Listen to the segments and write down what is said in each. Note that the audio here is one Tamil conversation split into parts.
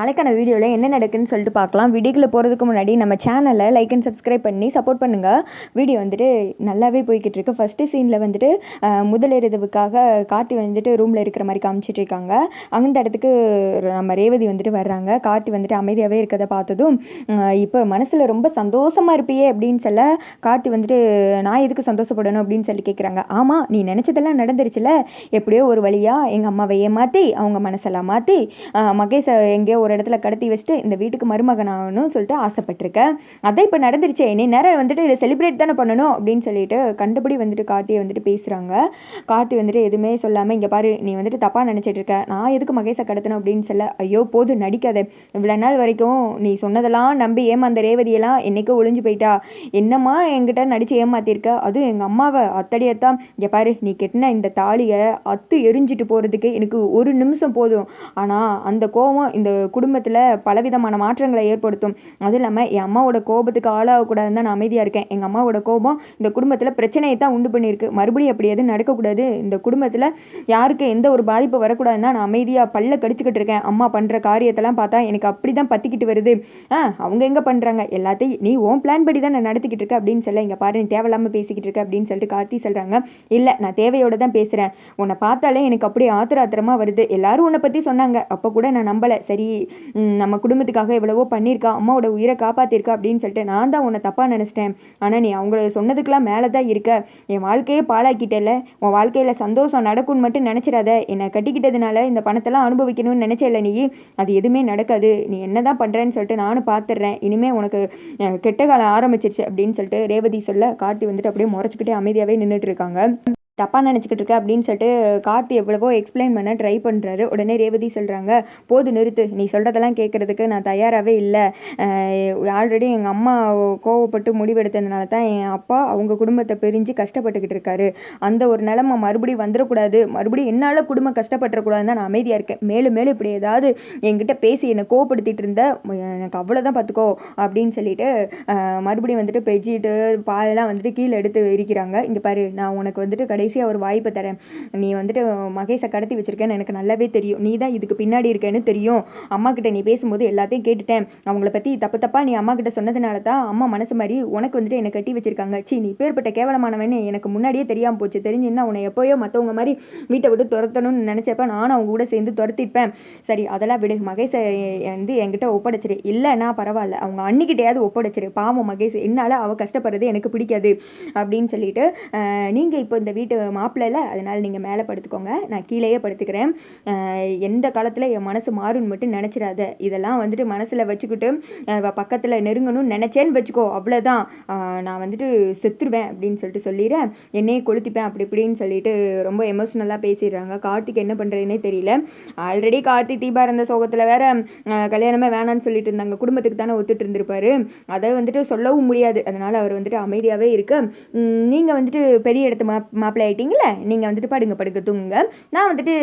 நாளைக்கான வீடியோவில் என்ன நடக்குன்னு சொல்லிட்டு பார்க்கலாம். வீடியோக்குள்ளே போகிறதுக்கு முன்னாடி நம்ம சேனலை லைக் அண்ட் சப்ஸ்கிரைப் பண்ணி சப்போர்ட் பண்ணுங்கள் வீடியோ வந்துட்டு நல்லாவே போய்கிட்டு இருக்கு. ஃபஸ்ட்டு சீனில் வந்துட்டு முதலிரதவுக்காக கார்த்தி வந்துட்டு ரூமில் இருக்கிற மாதிரி காமிச்சிட்டு இருக்காங்க. அந்த இடத்துக்கு நம்ம ரேவதி வந்துட்டு வர்றாங்க. கார்த்தி வந்துட்டு அமைதியாகவே இருக்கிறத பார்த்ததும் இப்போ மனசில் ரொம்ப சந்தோஷமாக இருப்பியே அப்படின்னு சொல்ல கார்த்தி வந்துட்டு நான் எதுக்கு சந்தோஷப்படணும்? அப்படின்னு சொல்லி கேட்குறாங்க ஆமாம் நீ நினச்சதெல்லாம் நடந்துருச்சுல. எப்படியோ ஒரு வழியாக எங்கள் அம்மாவை ஏமாற்றி அவங்க மனசெல்லாம் மாற்றி மகேஷை எங்கேயோ ஒரு இடத்துல கடத்தி வச்சுட்டு இந்த வீட்டுக்கு மருமகன் ஆகணும்னு சொல்லிட்டு ஆசைப்பட்டிருக்கேன். அதான் இப்போ நடந்துருச்சே. நீ நேரம் வந்துட்டு இதை செலிப்ரேட் தானே பண்ணணும் அப்படின்னு சொல்லிட்டு கண்டுபிடி வந்துட்டு கார்த்தியை வந்துட்டு பேசுகிறாங்க கார்த்தி வந்துட்டு எதுவுமே சொல்லாமல் இங்கே பாரு நீ வந்துட்டு தப்பாக நினச்சிட்டு இருக்க. நான் எதுக்கு மகேஷை கடத்தணும்? அப்படின்னு சொல்ல ஐயோ போதும் நடிக்காத. இவ்வளோ நாள் வரைக்கும் நீ சொன்னதெல்லாம் நம்பி ஏமாந்த ரேவதியெல்லாம் என்னைக்கோ ஒளிஞ்சு போயிட்டா. என்னம்மா என்கிட்ட நடித்து ஏமாத்திருக்க? அதுவும் எங்கள் அம்மாவை அத்தடியத்தான். இங்கே பாரு நீ கெட்டின இந்த தாலியை அத்து எரிஞ்சிட்டு போகிறதுக்கு எனக்கு ஒரு நிமிஷம் போதும். ஆனால் அந்த கோவம் இந்த குடும்பத்தில் பலவிதமான மாற்றங்களை ஏற்படுத்தும். அதுவும் இல்லாமல் என் அம்மாவோட கோபத்துக்கு ஆளாகக்கூடாதுன்னு தான் நான் அமைதியாக இருக்கேன். எங்கள் அம்மாவோட கோபம் இந்த குடும்பத்தில் பிரச்சனையை தான் உண்டு பண்ணியிருக்கு. மறுபடியும் அப்படி எதுவும் நடக்கக்கூடாது. இந்த குடும்பத்தில் யாருக்கு எந்த ஒரு பாதிப்பு வரக்கூடாதுன்னு நான் அமைதியாக பல்ல கடிச்சுக்கிட்டு இருக்கேன். அம்மா பண்ணுற காரியத்தெல்லாம் பார்த்தா எனக்கு அப்படி தான் பற்றிக்கிட்டு வருது. ஆ அவங்க எங்கே பண்ணுறாங்க எல்லாத்தையும் நீ ஓன் பிளான் படி தான் நான் நடத்திக்கிட்டு இருக்க அப்படின்னு சொல்ல இங்கே பாரு நீ தேவையில்லாமல் பேசிக்கிட்டு இருக்க அப்படின்னு சொல்லிட்டு கார்த்தி சொல்கிறாங்க இல்லை நான் தேவையோட தான் பேசுகிறேன் உன்னை பார்த்தாலே எனக்கு அப்படியே ஆத்திர ஆத்திரமாக வருது. எல்லாரும் உன்னை பற்றி சொன்னாங்க. அப்போ கூட நான் நம்பலை. சரி நம்ம குடும்பத்துக்காக எவ்வளவோ பண்ணியிருக்கா அம்மாவோட உயிரை காப்பாற்றிருக்கா அப்படின்னு சொல்லிட்டு நான் தான் உன்னை தப்பாக நினச்சிட்டேன். ஆனால் நீ அவங்கள சொன்னதுக்கெல்லாம் மேலே தான் இருக்க. என் வாழ்க்கையே பாழாக்கிட்டல உன் வாழ்க்கையில் சந்தோஷம் நடக்கும்னு மட்டும் நினச்சிடாத. என்னை கட்டிக்கிட்டதுனால இந்த பணத்தெல்லாம் அனுபவிக்கணும்னு நினச்சல நீ. அது எதுவுமே நடக்காது. நீ என்ன தான் பண்ணுறேன்னு சொல்லிட்டு நானும் பார்த்துட்றேன் இனிமேல் உனக்கு கெட்ட காலம் ஆரம்பிச்சிருச்சு அப்படின்னு சொல்லிட்டு ரேவதி சொல்ல கார்த்தி வந்துட்டு அப்படியே முறைச்சிக்கிட்டே அமைதியாகவே நின்றுட்டு இருக்காங்க. தப்பாக நினச்சிக்கிட்டு இருக்க அப்படின்னு சொல்லிட்டு கார்த்தி எவ்வளவோ எக்ஸ்பிளைன் பண்ண ட்ரை பண்ணுறாரு உடனே ரேவதி சொல்கிறாங்க போது நிறுத்து. நீ சொல்கிறதெல்லாம் கேட்குறதுக்கு நான் தயாராகவே இல்லை. ஆல்ரெடி எங்கள் அம்மா கோவப்பட்டு முடிவெடுத்ததுனால தான் என் அப்பா அவங்க குடும்பத்தை பிரிஞ்சு கஷ்டப்பட்டுக்கிட்டு இருக்காரு. அந்த ஒரு நிலமை மறுபடியும் வந்துடக்கூடாது. மறுபடியும் என்னால் குடும்பம் கஷ்டப்பட்டுறக்கூடாதுன்னு தான் நான் அமைதியாக இருக்கேன். மேலும் மேலும் இப்படி ஏதாவது என்கிட்ட பேசி என்னை கோவப்படுத்திட்டு இருந்த எனக்கு அவ்வளோதான் பார்த்துக்கோ அப்படின்னு சொல்லிட்டு மறுபடியும் வந்துட்டு பெஜிட்டு பாலெல்லாம் வந்துட்டு கீழே எடுத்து இருக்கிறாங்க இங்கே பாரு நான் உனக்கு வந்துட்டு கடைசியாக ஒரு வாய்ப்பு தரேன். நீ வந்துட்டு மகேஷை கடத்தி வச்சிருக்கேன்னு எனக்கு நல்லாவே தெரியும். நீ தான் இதுக்கு பின்னாடி இருக்கேன்னு தெரியும். அம்மா கிட்ட நீ பேசும்போது எல்லாத்தையும் கேட்டுட்டேன். அவங்கள பற்றி தப்பு தப்பா நீ அம்மா கிட்ட சொன்னதுனால தான் அம்மா மனசு மாதிரி உனக்கு வந்துட்டு என்னை கட்டி வச்சிருக்காங்க. சி நீ பேர்பட்ட கேவலமானவன்னு எனக்கு முன்னாடியே தெரியாமல் போச்சு. தெரிஞ்சுன்னா உன்னை எப்போயோ மற்றவங்க மாதிரி வீட்டை விட்டு துரத்தணும்னு நினச்சப்ப நானும் அவங்க கூட சேர்ந்து துரத்திருப்பேன் சரி அதெல்லாம் விடு. மகேஷை வந்து என்கிட்ட ஒப்படைச்சிரு. இல்லைன்னா பரவாயில்ல. அவங்க அன்னிக்கிட்டையாவது ஒப்படைச்சிரு. பாவம் மகேஷ். என்னால் அவள் கஷ்டப்படுறது எனக்கு பிடிக்காது. அப்படின்னு சொல்லிட்டு நீங்கள் இப்போ இந்த வீட்டு மாப்பிள்ளைல அதனால் நீங்கள் மேலே படுத்துக்கோங்க. நான் கீழேயே படுத்துக்கிறேன். எந்த காலத்தில் என் மனசு மாறும்னு மட்டும் நினச்சிடாத. இதெல்லாம் வந்துட்டு மனசில் வச்சுக்கிட்டு பக்கத்தில் நெருங்கணும்னு நினச்சேன்னு வச்சுக்கோ அவ்வளோதான் நான் வந்துட்டு செத்துருவேன் அப்படின்னு சொல்லிட்டு சொல்லிடுறேன். என்னையே கொளுத்திப்பேன் அப்படி இப்படின்னு சொல்லிட்டு ரொம்ப எமோஷ்னலாக பேசிடுறாங்க. கார்த்திக் என்ன பண்ணுறதுனே தெரியல. ஆல்ரெடி கார்த்திக் தீபா இருந்த சோகத்தில் வேற கல்யாணமே வேணான்னு சொல்லிட்டு இருந்தாங்க. குடும்பத்துக்கு தானே ஒத்துட்டு இருந்திருப்பாரு. அதை வந்துட்டு சொல்லவும் முடியாது. அதனால் அவர் வந்துட்டு அமைதியாகவே இருக்கு. நீங்கள் வந்துட்டு பெரிய இடத்து மா மாப்பிள்ளை ஆயிட்டீங்களே நீங்கள் வந்துட்டு படுங்க படுக்க தூங்குங்க. நான் வந்துட்டு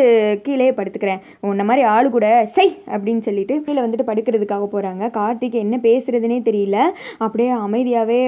கீழே படுத்துக்கிறேன். உன்ன மாதிரி ஆளு கூட சை அப்படின்னு சொல்லிட்டு கீழே வந்துட்டு படுக்கிறதுக்காக போகிறாங்க கார்த்திக் என்ன பேசுகிறதுனே தெரியல. அப்படியே அமைதியாகவே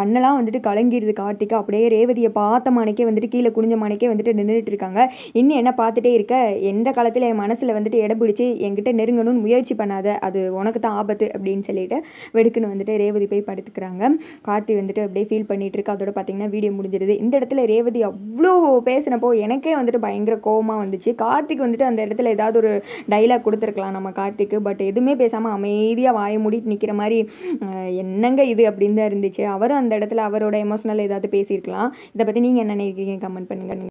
கண்ணெல்லாம் வந்துட்டு கலங்கிடுது கார்த்திக். அப்படியே ரேவதியை பார்த்த மாணிக்கே வந்துட்டு கீழே குனிஞ்ச மாணிக்கே வந்துட்டு நின்றுட்டு இருக்காங்க. இன்னும் என்ன பார்த்துட்டே இருக்க? எந்த காலத்தில் என் மனசில் வந்துட்டு இடம் பிடிச்சி என்கிட்ட நெருங்கணும்னு முயற்சி பண்ணாத? அது உனக்கு தான் ஆபத்து அப்படின்னு சொல்லிட்டு வெடுக்குன்னு வந்துட்டு ரேவதி போய் படுத்துக்கிறாங்க. கார்த்தி வந்துட்டு அப்படியே ஃபீல் பண்ணிட்டு இருக்கு. அதோட பார்த்தீங்கன்னா வீடியோ முடிஞ்சிருது. இந்த இடத்துல ரேவதி அவ்வளோ பேசினப்போ எனக்கே வந்துட்டு பயங்கர கோபமாக வந்துச்சு. கார்த்திக் வந்துட்டு அந்த இடத்துல ஏதாவது ஒரு டைலாக் கொடுத்துருக்கலாம் நம்ம கார்த்திக்கு பட் எதுவுமே பேசாமல் அமைதியாக வாயை மூடிட்டு நிற்கிற மாதிரி என்னங்க இது அப்படின்னு தான் இருந்துச்சு. அவரும் அந்த இடத்துல அவரோட எமோஷனல் ஏதாவது பேசியிருக்கலாம். இதை பற்றி நீங்கள் என்ன நினைக்கிறீங்க? கமெண்ட் பண்ணுங்கள்